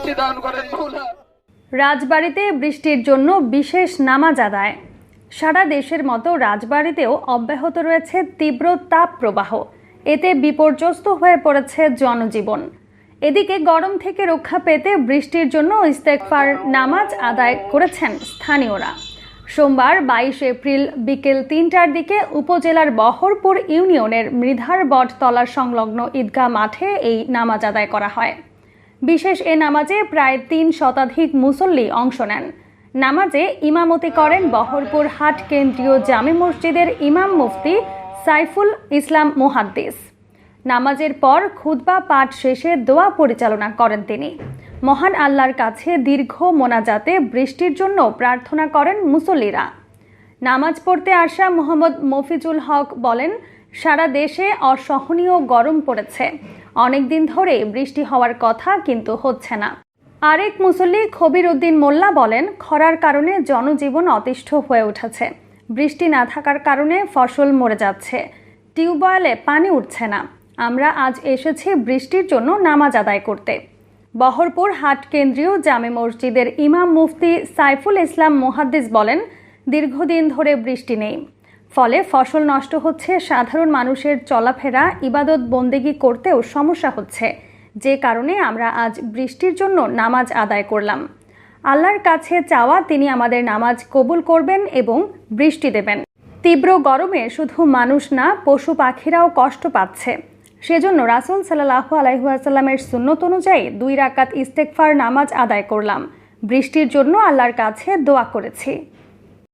বৃষ্টি দান করেন রাজবাড়িতে বৃষ্টির জন্য বিশেষ নামাজ আদায়। সারা দেশের মতো রাজবাড়িতেও অব্যাহত রয়েছে তীব্র তাপ প্রবাহ এতে বিপর্যস্ত হয়ে পড়েছে জনজীবন। এদিকে গরম থেকে রক্ষা পেতে বৃষ্টির জন্য ইস্তেকফার নামাজ আদায় করেছেন স্থানীয়রা। সোমবার বাইশ এপ্রিল বিকেল তিনটার দিকে উপজেলার বহরপুর ইউনিয়নের মৃধার বটতলার সংলগ্ন ঈদগাহ মাঠে এই নামাজ আদায় করা হয়। বিশেষ এ নামাজে প্রায় তিন শতাধিক মুসল্লি অংশ নেন। নামাজে ইমামতি করেন বহরপুর হাট কেন্দ্রীয় জামে মসজিদের ইমাম মুফতি সাইফুল ইসলাম মুহাদ্দিস। নামাজের পর খুতবা পাঠ শেষে দোয়া পরিচালনা করেন তিনি। মহান আল্লাহর কাছে দীর্ঘ মোনাজাতে বৃষ্টির জন্য প্রার্থনা করেন মুসল্লিরা। নামাজ পড়তে আসা মোহাম্মদ মফিজুল হক বলেন, সারা দেশে অসহনীয় গরম পড়েছে। অনেক দিন ধরে বৃষ্টি হওয়ার কথা কিন্তু হচ্ছে না। আরেক মুসল্লি খবির উদ্দিন মোল্লা বলেন, খরার কারণে জনজীবন অতিষ্ঠ হয়ে উঠেছে। বৃষ্টি না থাকার কারণে ফসল মরে যাচ্ছে। টিউবওয়েলে পানি উঠছে না। আমরা আজ এসেছি বৃষ্টির জন্য নামাজ আদায় করতে। বহরপুর হাট কেন্দ্রীয় জামে মসজিদের ইমাম মুফতি সাইফুল ইসলাম মুহাদ্দিস বলেন, দীর্ঘদিন ধরে বৃষ্টি নেই। ফলে ফসল নষ্ট হচ্ছে, সাধারণ মানুষের চলাফেরা, ইবাদত বন্দেগি করতেও সমস্যা হচ্ছে। যে কারণে আমরা আজ বৃষ্টির জন্য নামাজ আদায় করলাম। আল্লাহর কাছে চাওয়া, তিনি আমাদের নামাজ কবুল করবেন এবং বৃষ্টি দেবেন। তীব্র গরমে শুধু মানুষ না, পশু পাখিরাও কষ্ট পাচ্ছে। সেজন্য রাসুল সাল্লাহ আলাইহাসাল্লামের সুন্নত অনুযায়ী দুই রাকাত ইস্তেকফার নামাজ আদায় করলাম। বৃষ্টির জন্য আল্লাহর কাছে দোয়া করেছি।